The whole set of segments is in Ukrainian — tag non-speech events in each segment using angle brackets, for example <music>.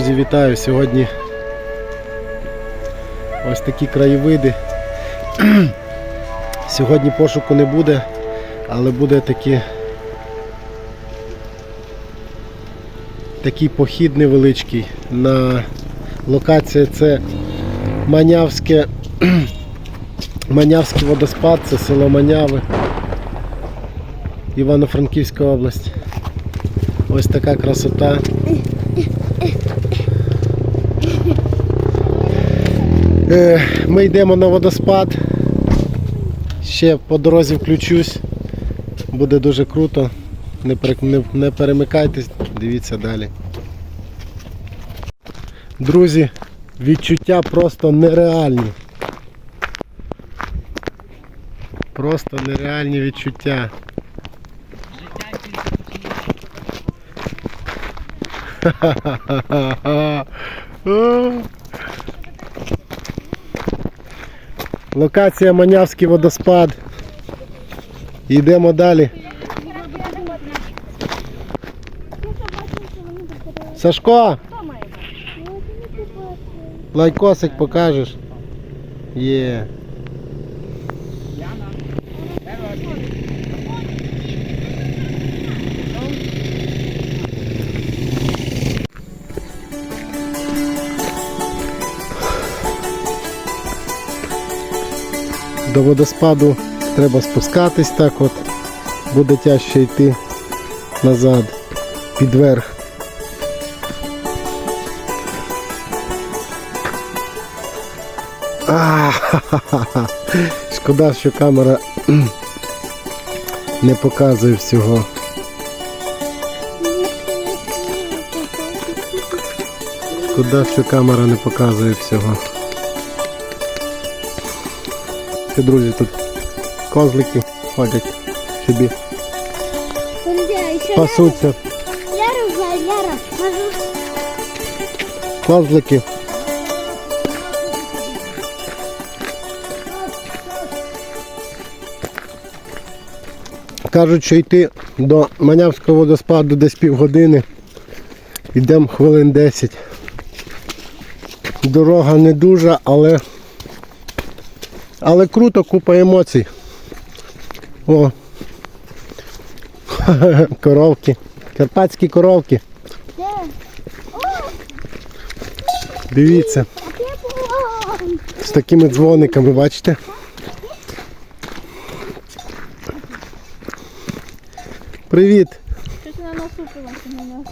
Друзі, вітаю! Сьогодні ось такі краєвиди. <clears throat> Сьогодні пошуку не буде, але буде такі, такий похід невеличкий. На локація це Манявське, <clears throat> Манявський водоспад, це село Маняви, Івано-Франківська область. Ось така красота. Ми йдемо на водоспад. Ще по дорозі включусь. Буде дуже круто. Не, не, не перемикайтесь, дивіться далі. Друзі, відчуття просто нереальні. Просто нереальні відчуття. Ха-ха-ха-ха. Локація Манявський водоспад. Йдемо далі. Сашко, лайкосик покажеш. Є. До водоспаду треба спускатись так от. Буде тяжче йти назад, під верх. А, ха-ха-ха. Шкода, що камера не показує всього. Шкода, що камера не показує всього. Це, друзі, тут козлики ходять собі, пасуться. Ляра, Ляра. Козлики. Кажуть, що йти до Манявського водоспаду десь півгодини. Йдемо хвилин 10. Дорога не дуже, але але круто, купа емоцій. О. <laughs> Коровки. Карпатські коровки. Дивіться. З такими дзвониками, бачите? Привіт! Щось вона насупилася на нас.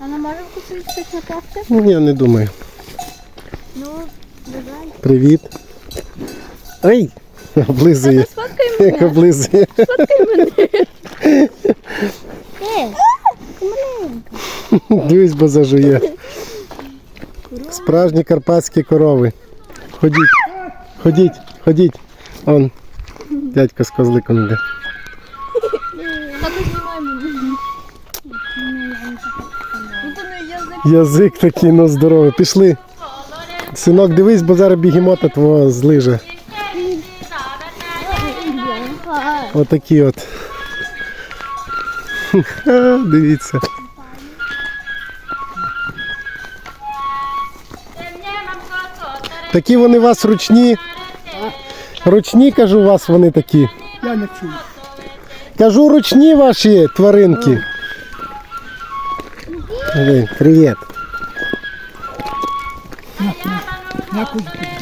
Вона може вкусити щось на кафе? Ну, я не думаю. Ну. Привіт. Ай! Облизує. Сфоткай Як облизує. Сфоткай мене. Е. Дивись, бо зажує. Справжні карпатські корови. Ходіть. Ходіть, ходіть. Он. Дядько з козликом йде. Язик такий, ну здоровий. Пішли. Синок, дивись, бо зараз бігемота твого злиже. Отакі от. <laughs> Дивіться. Такі вони у вас ручні. Ручні, кажу, у вас вони такі. Я не чую. Кажу, ручні ваші тваринки. Привіт. На куди піде.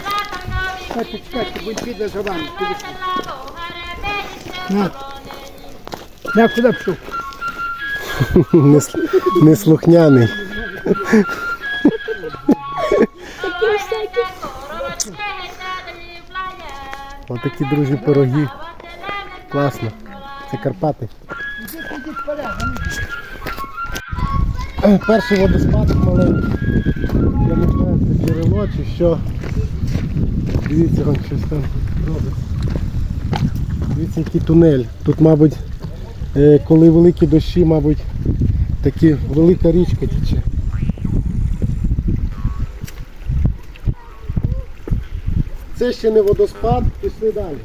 Чекайте, чекайте, будь піде за вами. Піде. На. Неслухняний. Отакі друзі пироги. Класно. Це Карпати. Перший водоспад маленький. Я не знаю, це джерело чи що. Дивіться, вон щось там робиться. Дивіться, який тунель. Тут, мабуть, е, коли великі дощі, мабуть, такі велика річка тече. Це ще не водоспад, пішли далі.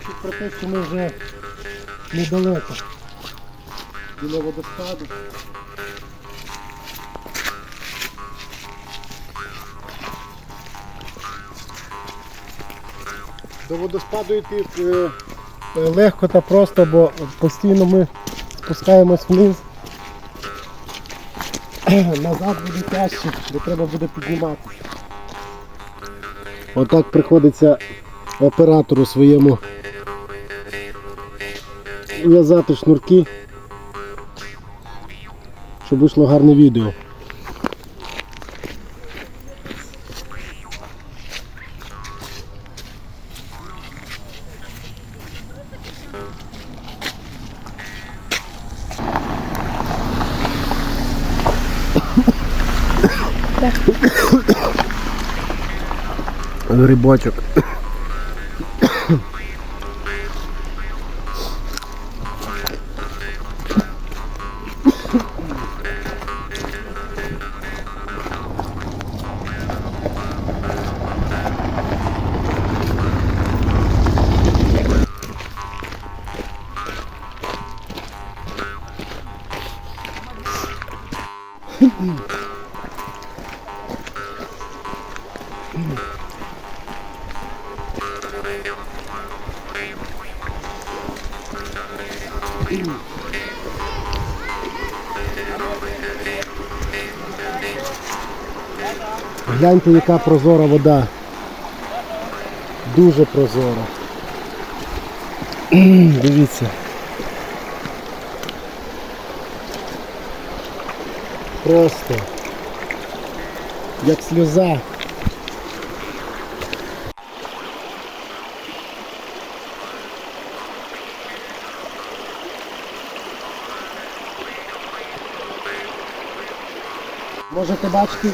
Свідчить про те, що ми вже недалеко. Біля водоспаду. До водоспаду йти е, е, легко та просто, бо постійно ми спускаємось вниз. <clears throat> Назад буде тяжче, де треба буде підніматися. Отак приходиться оператору своєму в'язати шнурки, щоб вийшло гарне відео. Грибочок. Гляньте, яка прозора вода. Дуже прозора. <clears throat> Дивіться. Просто як сльоза. Можете бачити,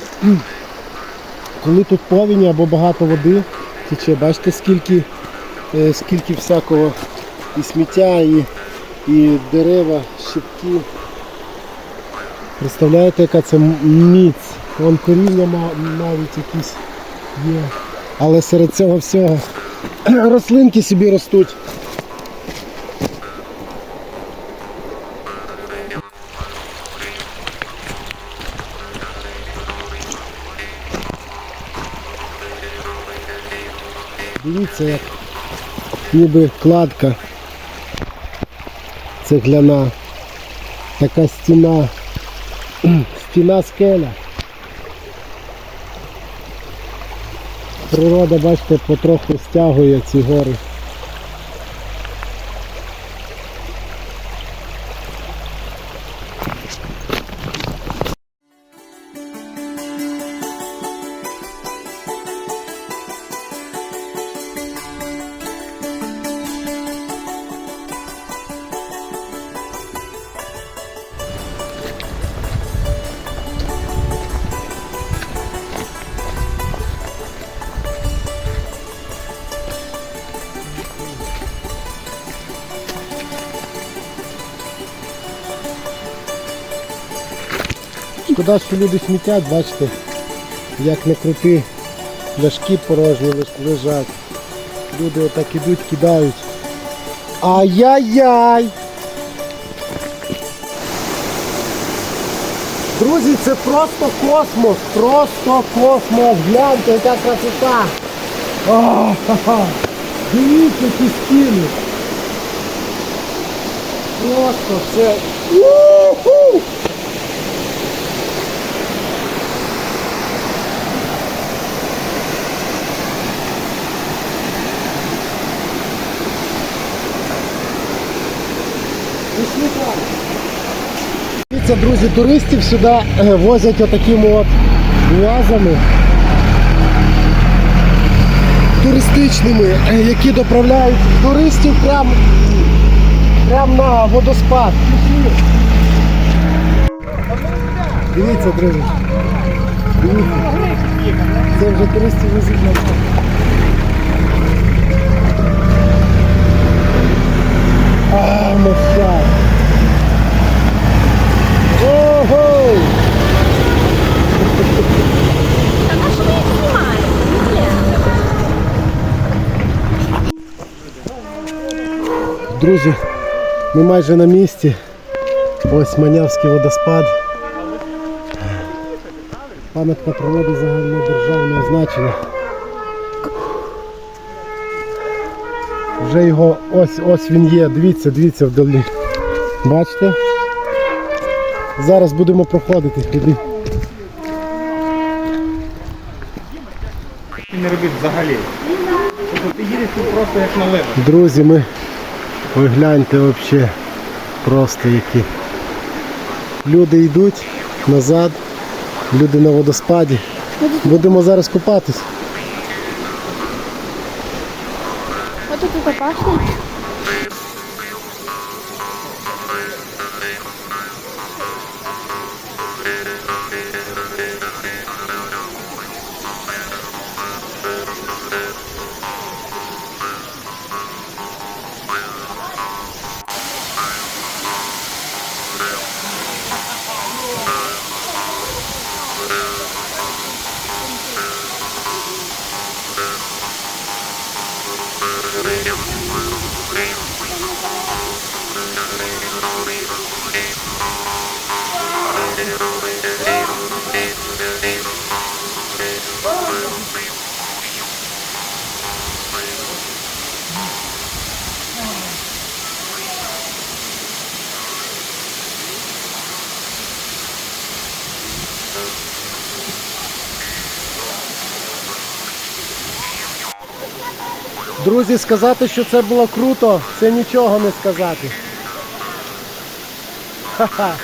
коли тут повінь або багато води тече, бачите скільки, е, скільки всякого і сміття, і, і дерева, щепки. Представляєте, яка це міць? Вон коріння навіть якісь є. Але серед цього всього <clears throat> рослинки собі ростуть. Дивіться, як ніби кладка цегляна, така стіна, <clears throat> стіна скеля. Природа, бачите, потроху стягує ці гори. Шкода, що люди смітять, бачите, як не крути, пляшки порожні лежать. Люди отак ідуть, кидають. Ай-яй-яй! Друзі, це просто космос, просто космос. Гляньте, яка красота. О, ха-ха. Дивіться ці стіни. Просто це. Друзі, туристів сюди е, возять отакими от уазами туристичними, е, які доправляють туристів прямо прям на водоспад. Дивіться, друзі. Дивіться. Це вже туристів везуть на море. А, моща. Друзі, ми майже на місці. Ось Манявський водоспад. Пам'ятка природи загальнодержавного значення. Вже його ось ось він є, дивіться, дивіться вдалі. Бачите? Зараз будемо проходити. Не робити взагалі. Тобто ти їдеш тут просто як на леве. Друзі, ми ви гляньте взагалі просто які. Люди йдуть назад, люди на водоспаді. Будемо зараз купатись. А тут тут Друзі, сказати, що це було круто, це нічого не сказати. Ха-ха.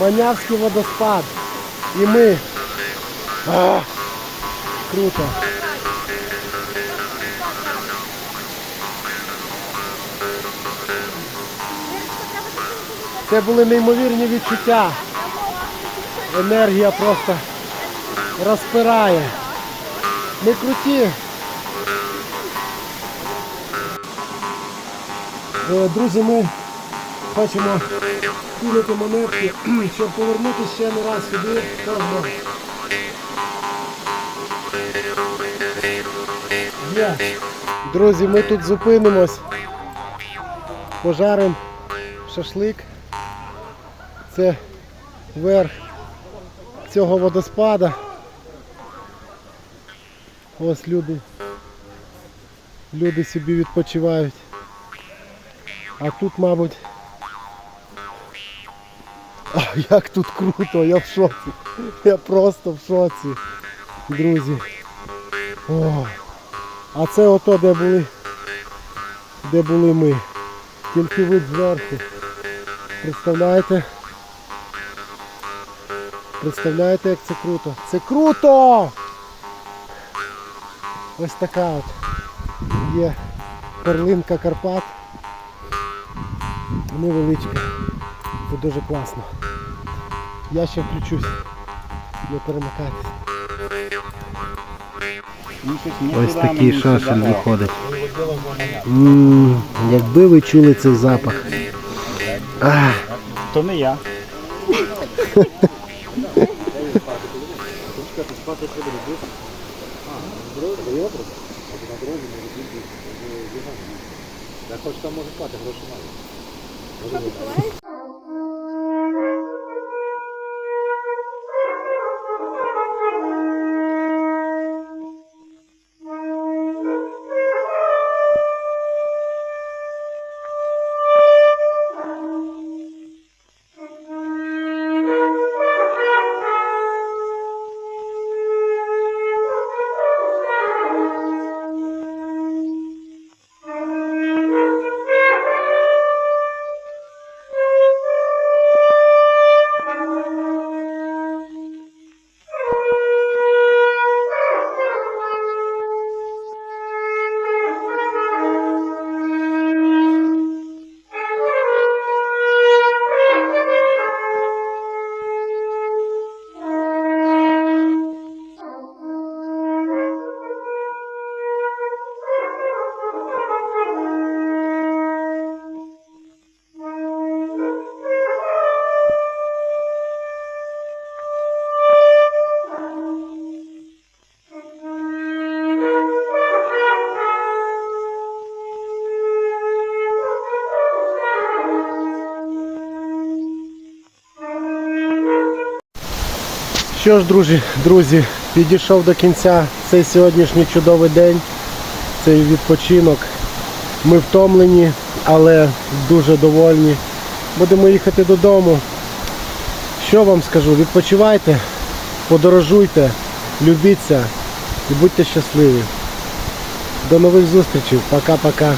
Манявський водоспад. І ми. А, круто. Це були неймовірні відчуття. Енергія просто розпирає. Ми круті. Друзі, ми хочемо кинути монетки, <clears throat> щоб повернутися ще не раз сюди. Кожного. Є. Друзі, ми тут зупинимось. Пожаримо шашлик. Це верх цього водоспада. Ось люди. Люди собі відпочивають. А тут, мабуть. Як тут круто, я в шоці. Я просто в шоці. Друзі. О. А це ото де були. Де були ми. Тільки вид зверху. Представляєте? Представляєте, як це круто? Це круто! Ось така от є перлинка Карпат невеличке. Це дуже класно. Я ще включусь. Не перемикайтеся. Ось такий шашель виходить. Якби ви чули цей запах. То не я. Так хоч там може спати, гроші мають. What? Що ж, друзі, друзі, підійшов до кінця цей сьогоднішній чудовий день, цей відпочинок. Ми втомлені, але дуже довольні. Будемо їхати додому. Що вам скажу? Відпочивайте, подорожуйте, любіться і будьте щасливі. До нових зустрічей. Пока-пока.